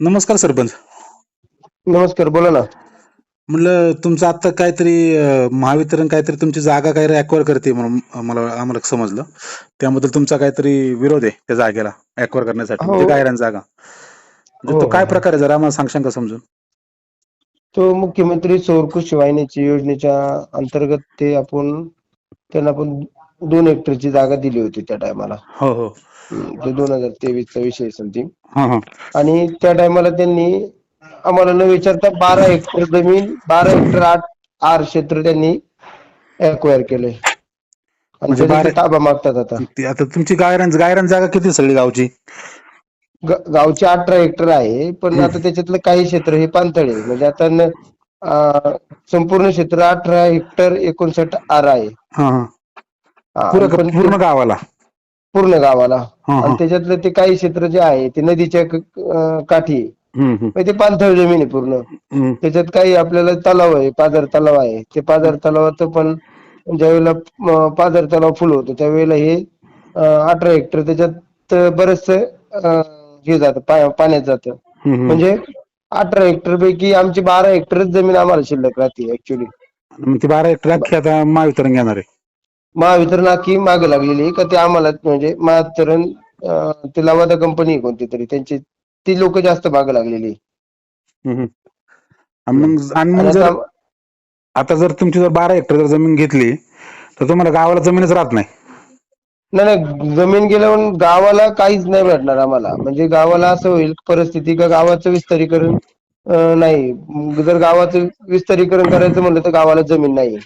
नमस्कार सरपंच. नमस्कार बोला ना. म्हणलं तुमचं आता काहीतरी अं, महावितरण काहीतरी तुमची जागा काहीतरी अक्वायर करते म्हणून मला आम्हाला समजलं. त्याबद्दल तुमचा काहीतरी विरोध आहे त्या जागेला अक्वायर करण्यासाठी हो. म्हणजे गायरान जागा. म्हणजे हो, तो काय हो. प्रकार आहे जरा आम्हाला सांगशाल का समजून? तो मुख्यमंत्री सौर कृषी वाहिनीची योजनेच्या अंतर्गत ते आपण त्यांना आपण दोन हेक्टरची जागा दिली होती त्या टायमाला हो हो. दोन हजार तेवीसचा विषय समथिंग आणि त्या टायमाला त्यांनी आम्हाला न विचारता बारा हेक्टर जमीन बारा हेक्टर आठ आर क्षेत्र त्यांनी अक्वायर केलंय. म्हणजे बारा- ताबा मागतात आता. ती आता तुमची गायरान गायरान जागा किती सगळी गावची? ग- गावचे अठरा हेक्टर आहे पण आता त्याच्यातलं काही क्षेत्र हे पाणथळ आहे. म्हणजे आता न- अं, संपूर्ण क्षेत्र अठरा हेक्टर एकोणसाठ आर आहे. हा हा. हा, पूर्ण पण ते पूर्ण गावाला. पूर्ण गावाला. हा हा. आणि त्याच्यातलं ते काही क्षेत्र जे आहे ते नदीच्या क- अं, काठी आहे. हम्म, हम्म, म्हणजे ते पाणथळ जमीन आहे पूर्ण. हम्म. त्याच्यात काही आपल्याला तलाव आहे पाझर तलाव आहे. ते पाझर तलावाचं पण ज्यावेळेला अं, पाझर तलाव फुल होतो त्यावेळेला हे अठरा हेक्टर त्याच्यात बरेचसे हे जातं पाण्यात जातं. हम्म, हम्म. म्हणजे अठरा हेक्टर पैकी आमची बारा हेक्टरच जमीन आम्हाला शिल्लक राहते ऍक्च्युली मग ती बारा हेक्टर अख्खी आता महावितरण घेणार आहे. महावितरण अख्खी मागे लागलेली का ते आम्हाला म्हणजे महावितरण ते लवादा कंपनी आहे कोणती तरी त्यांची ती लोक जास्त मागे लागलेली मग आता- जर तुमची जर बारा हेक्टर जर जमीन घेतली तर तुम्हाला गावाला जमीनच राहत नाही. नाही नाही जमीन गेल्यावर गावाला काहीच नाही भेटणार आम्हाला. म्हणजे गावाला असं होईल परिस्थिती का गावाचं विस्तारीकरण नाही. जर गावाचं विस्तारीकरण करायचं म्हणलं तर गावाला जमीन नाही.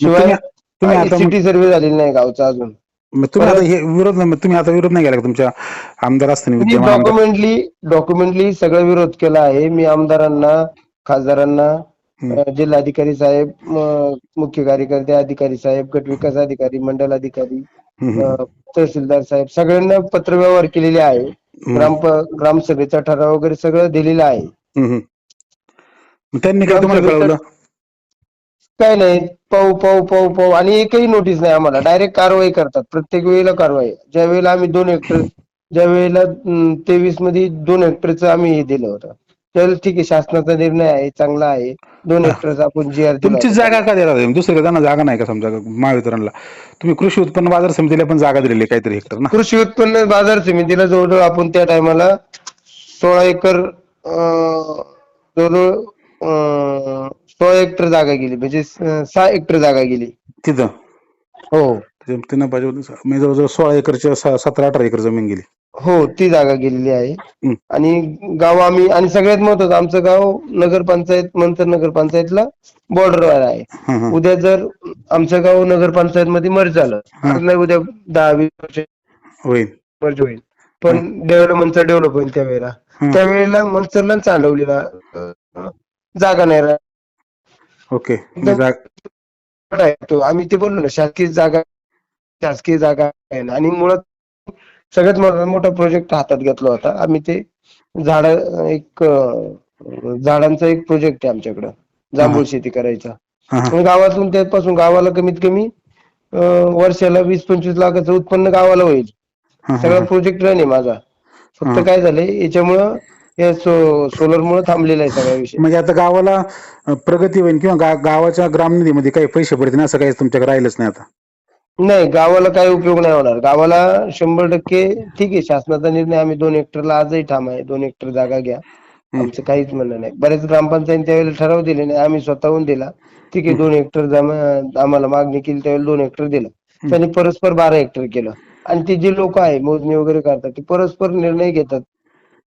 शिवाय तुम्ही- आता मग- सिटी सर्व्हे झालेली नाही गावचा अजून. मग तुम्ही आता हे विरोध नाही मग तुम्ही आता विरोध नाही केला का तुमच्या आमदार असताना मी विद्यमान आमदार? डॉक्युमेंटली डॉक्युमेंटली सगळा विरोध केला आहे. मी आमदारांना खासदारांना हम्म. अं, जिल्हाधिकारी साहेब म- मुख्य कार्यकारी अधिकारी साहेब गट विकास अधिकारी मंडल अधिकारी हम्म, अं, तहसीलदार साहेब सगळ्यांना पत्रव्यवहार केलेले आहे. हम्म, ग्राम ग्रामसभेचा ठराव वगैरे सगळं दिलेलं आहे. हम्म, हम्म. मग त्यांनी काय तुम्हाला कळवलं? काय नाही पाहू पाहू पाहू पाहू. आणि एकही नोटीस नाही आम्हाला. डायरेक्ट कारवाई करतात. प्रत्येक वेळेला कारवाई. ज्या वेळेला आम्ही दोन हेक्टर ज्या वेळेला तेवीसमध्ये दोन हेक्टरचं आम्ही हे दिलं होतं. त्यावेळेला ठीक आहे शासनाचा निर्णय आहे चांगला आहे. दोन हेक्टरचा आपण जी आर तुमची जागा का द्यायला लागली? दुसरीकडे त्यांना जागा नाही का समजा महावितरणला? तुम्ही कृषी उत्पन्न बाजार समितीला पण जागा दिलेली आहे काहीतरी हेक्टर ना? कृषी उत्पन्न बाजार समितीला जवळजवळ आपण त्या टायमाला सोळा एकर अं, जवळजवळ अं, सोळा हेक्टर जागा गेली. म्हणजे स- सहा हेक्टर जागा गेली. तिथं? हो. त्यांना पाहिजे होतं मी जवळजवळ सोळा एकरच्या स- सतरा अठरा एकर जमीन गेली. हो ती जागा गेलेली आहे. आणि गाव आम्ही आणि सगळ्यात महत्वाचं आमचं गाव नगरपंचायत मंतर नगरपंचायतला बॉर्डरवर आहे. हं, हं. उद्या जर आमचं गाव नगरपंचायत मध्ये मर्ज झालं हा. आज नाही उद्या दहा वीस वर्ष होईल. मर्ज होईल. पण डेव्हलपमेंटचं डेव्हलप होईल त्यावेळेला. हं. त्यावेळेला मनसरला चालवलेला अं, जागा नाही राहिली. ओके. आहे तो आम्ही ते बोललो ना शासकीय जागा शासकीय जागा आहे ना. आणि मुळात सगळ्यात मोठा मोठा प्रोजेक्ट हातात घेतला होता. आम्ही ते झाड एक झाडांचा एक प्रोजेक्ट आहे आमच्याकडं. जांभूळ शेती करायचा. गावातून त्यापासून गावाला कमीत कमी वर्षाला वीस पंचवीस लाखाचं उत्पन्न गावाला होईल. सगळा. प्रोजेक्ट रन आहे माझा. फक्त. काय झालंय याच्यामुळं या सोलर मुळे थांबलेला आहे सगळा विषय. म्हणजे आता गावाला अं, प्रगती होईल किंवा गा- गावाच्या ग्रामनिधीमध्ये काही पैसे पडतील असं काही तुमच्याकडे राहिलंच नाही आता? नाही गावाला काही उपयोग नाही होणार. गावाला शंभर टक्के ठीक आहे शासनाचा निर्णय आम्ही दोन हेक्टरला आजही ठाम आहे. दोन हेक्टर जागा घ्या. आमचं काहीच म्हणणं नाही. बरेच ग्रामपंचायत त्यावेळेला ठराव दिले नाही. आम्ही स्वतःहून दिला. ठीक आहे दोन हेक्टर जमा- आम्हाला मागणी केली त्यावेळेला दोन हेक्टर दिलं. त्यांनी परस्पर बारा हेक्टर केलं. आणि ते जे लोक आहे मोजणी वगैरे करतात ते परस्पर निर्णय घेतात.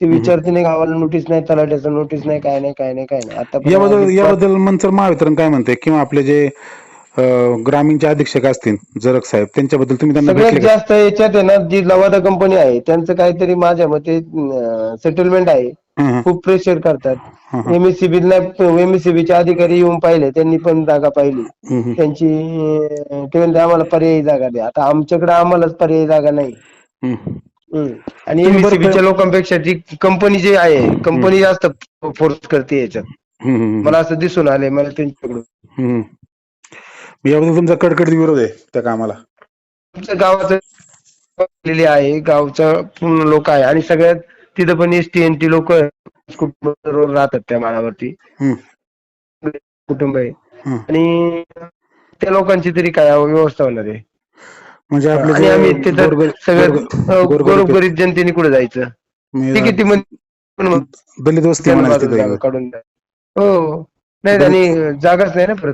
ते विचारते नाही गावाला नोटीस नाही तलाट्याचं नोटीस नाही काय नाही काय नाही काय नाही. आता याबद्दल याबद्दल मंतर महावितरण काय म्हणते किंवा आपले जे अं, ग्रामीणचे अधीक्षक असतील जरक साहेब त्यांच्याबद्दल तुम्ही त्यांना सगळ्यात भेटले का? जास्त याच्यात आहे ना जी लवादा कंपनी आहे त्यांचं काहीतरी माझ्या मते सेटलमेंट आहे. हं, हं. खूप प्रेशर करतात. हं, हं. एमएससीबी एमएससीबी चे अधिकारी येऊन पाहिले त्यांनी पण जागा पाहिली. हं, हं. त्यांची अं, ते म्हणते आम्हाला पर्यायी जागा द्या. आता आमच्याकडे आम्हालाच पर्यायी जागा नाही. हं. आणि तुम्ही बरं एमएससीबी च्या लोकांपेक्षा जी कंपनी जी आहे कंपनी जास्त फोर्स करते याच्यात. मला असं दिसून आलंय मला त्यांच्याकडून. याबद्दल तुमचा कडकडीत विरोध आहे त्या कामाला. आमच्या गावाचं आहे गावचा पूर्ण लोक आहे. आणि सगळ्यात तिथं पण एस टी एन टी लोक कुटुंब रोज राहतात त्या माळावरती. हम्म, कुटुंब आहे. आणि त्या लोकांची तरी काय व्यवस्था होणार आहे? म्हणजे आपले आणि आम्ही तिथं गोरग- अं, गोरगरीब गोरगरीब जनतेने कुठे जायचं? ते किती म्हणजे दलित वस्ती म्हणायची तिथे काढून द्या. हो. नाही आणि जागाच नाही ना परत.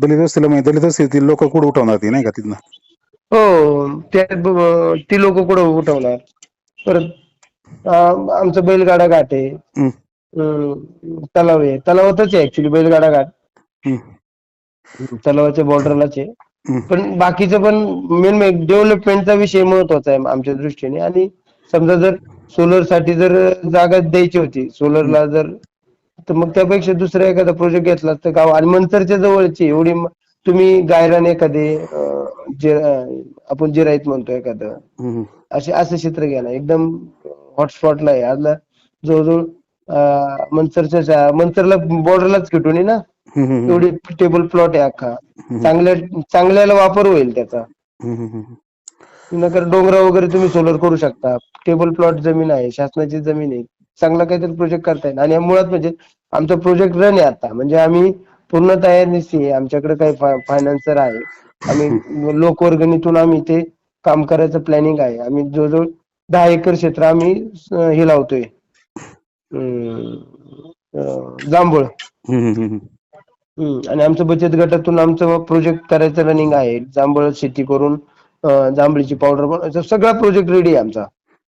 दलित वस्तीला म्हणजे दलित वस्ती लोक कुठे उठवणार ती नाही का तिथनं? हो त्यात ब- ती लोक कुठं उठवणार? परत आमचं बैलगाडा घाट आहे. हम्म, अं, तलाव आहे. तलावातच आहे ऍक्च्युली बैलगाडा घाट. हम्म, तलावाच्या बॉर्डरलाच आहे. पण बाकीचं पण मेन डेव्हलपमेंटचा विषय महत्त्वाचा आहे आमच्या दृष्टीने. आणि समजा जर सोलरसाठी जर जागा द्यायची होती सोलरला जर तर मग त्यापेक्षा दुसरा एखादा प्रोजेक्ट घेतला तर गाव आणि मंतरच्या जवळची एवढी तुम्ही गायरान एखादे आपण जिराईत म्हणतो एखादं. असे असं क्षेत्र घ्या ना. एकदम हॉटस्पॉटला आहे. आज जवळजवळ अं, मंचरच्या मंचरला बॉर्डरलाच किटून ना. एवढी टेबल प्लॉट आहे अख्खा. चांगल्या चांगल्याला वापर होईल त्याचा. नगर डोंगरा वगैरे तुम्ही सोलर करू शकता. टेबल प्लॉट जमीन आहे शासनाची जमीन आहे. चांगला काहीतरी प्रोजेक्ट करता येईल. आणि मुळात म्हणजे आमचा प्रोजेक्ट रन आहे आता. म्हणजे आम्ही पूर्ण तयारीची आहे. आमच्याकडे काही फायनान्सर आहे. आम्ही लोकवर्गणीतून आम्ही ते काम करायचं प्लॅनिंग आहे. आम्ही जवळजवळ दहा एकर क्षेत्र आम्ही हे लावतोय. जांभूळ हम्म, हम्म, हम्म. हम्म. आणि आमचं बचत गटातून आमचं प्रोजेक्ट करायचं रनिंग आहे. जांभळ शेती करून जांभळीची पावडर बनवायचा सगळा प्रोजेक्ट रेडी आहे आमचा.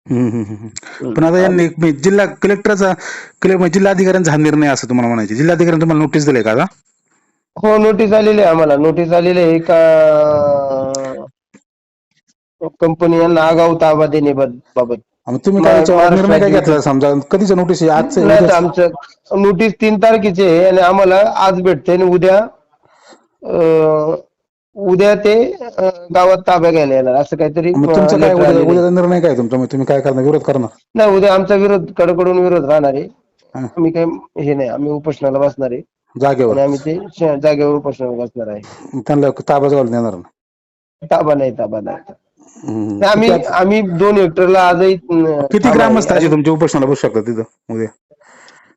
हम्म, हम्म, हम्म. पण आता यांनी जिल्हा कलेक्टरचा कले- म्हणजे जिल्हाधिकाऱ्यांचा हा निर्णय असं तुम्हाला म्हणायचे जिल्हाधिकाऱ्यांनी तुम्हाला नोटीस दिले का हो नोटीस आलेली आहे आम्हाला. नोटीस आलेली आहे का कंपनी यांना आगाऊ ताबा देण्याबाबत. मग तुम्ही काय याच्यावर निर्णय काय घेतला समजा कधीच नोटीस आहे? आजचं नाही तर उद्याच? आमचं नोटीस तीन तारखेची आहे आणि आम्हाला आज भेटते आणि उद्या अं, उद्या ते अं, गावात ताब्या घ्यायला येणार असं काहीतरी मग तुमचा अं, काय letter उद्या आलेलं आहे. उद्याचा निर्णय काय तुमचा मग तुम्ही काय करणार विरोध करणार नाही उद्या आमचा विरोध कडकडून विरोध राहणार आहे हा. आम्ही काही हे नाही आम्ही उपोषणाला बसणार आहे जागेवर आम्ही ते श- जागेवर उपोषणाला बसणार आहे त्यांना ताबा जवळ देणार ताबा नाही ताबा नाही. आम्ही आम्ही दोन हेक्टरला आजही किती ग्रामस्थ आहे. असे तुमच्या उपोषणाला बसू शकतात तिथं उद्या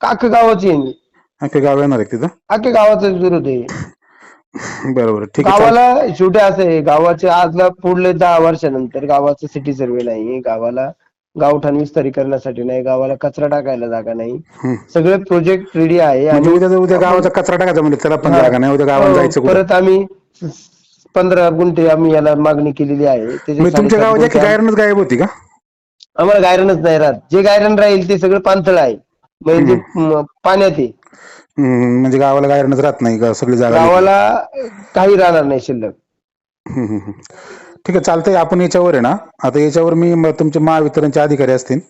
अख्ख्या गावाची आहे. अख्खे गाव येणार आहे तिथं अख्ख्या गावाचा विरोध आहे बरोबर ठीक आहे चालेल. गावाला शेवटी असं आहे गावाचे आजला पुढले दहा वर्षानंतर गावाचं सिटी सर्वे नाही गावाला गावठाण विस्तारीकरणासाठी नाही गावाला कचरा टाकायला जागा नाही हम्म. सगळे प्रोजेक्ट रेडी आहे म्हणजे आणि उद्या जर उद्या गावाचा कचरा टाकायचा म्हणजे त्याला पण जागा नाही उद्या गावाला हो, जायचं कुठं परत आम्ही पंधरा गुंठे आम्ही याला मागणी केलेली आहे. त्याचे म्हणजे तुमच्या साडेसात गावाची गुंठे गायरनच गायब होती का? आम्हाला गायरनच नाही राहत. जे गायरन राहील ते सगळं पाणथळ आहे. म्हणजे म, पाण्यात आहे. हम्म, म्हणजे गावाला गायरनच राहत नाही का? सगळी जागा गावाला काही राहणार नाही शिल्लक. हम्म, हम्म, हम्म. ठीक आहे चालतंय. आपण याच्यावर आहे ना? आता याच्यावर मी म- तुमचे महावितरणचे अधिकारी असतील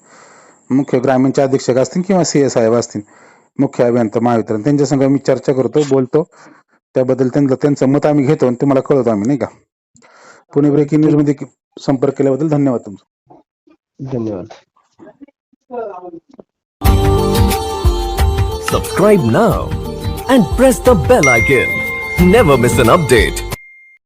मुख्य ग्रामीणचे अधीक्षक असतील किंवा सी साहेब असतील मुख्य अभियंता महावितरण त्यांच्या संग मी चर्चा करतो बोलतो. त्याबद्दल त्यांचं त्यांचं मत आम्ही घेतो आणि तुम्हाला कळवतो आम्ही नाही का पुणे ब्रेकिंग न्यूजमध्ये संपर्क केल्याबद्दल धन्यवाद तुमचा धन्यवाद Subscribe now and press the bell icon. Never miss an update.